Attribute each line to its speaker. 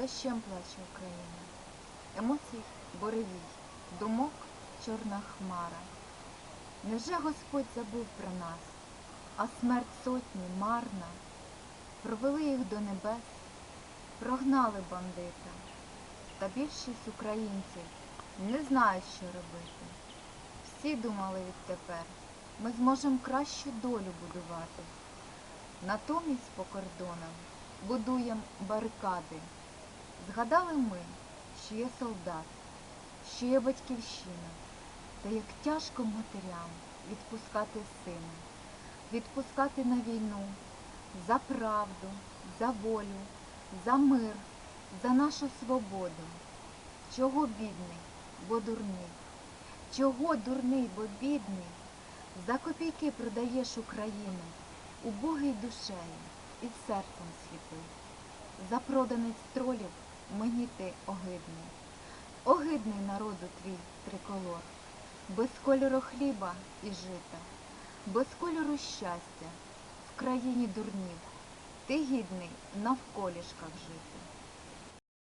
Speaker 1: Дощем плаче Україна, емоцій буревій, думок чорна хмара. Невже Господь забув про нас, а смерть сотні марна? Провели їх до небес, прогнали бандита, та більшість українців не знають, що робити. Всі думали відтепер, ми зможемо кращу долю будувати. Натомість по кордонам будуємо барикади. Згадали ми, що є солдат, що є батьківщина, та як тяжко матерям відпускати сина, відпускати на війну за правду, за волю, за мир, за нашу свободу. Чого бідний, бо дурний? Чого дурний, бо бідний? За копійки продаєш Україну, убогий душею і серцем сліпий. За проданець тролів мені ти огидний. Огидний народу твій триколор, без кольору хліба і жита, без кольору щастя в країні дурнів. Ти гідний навколішках жити.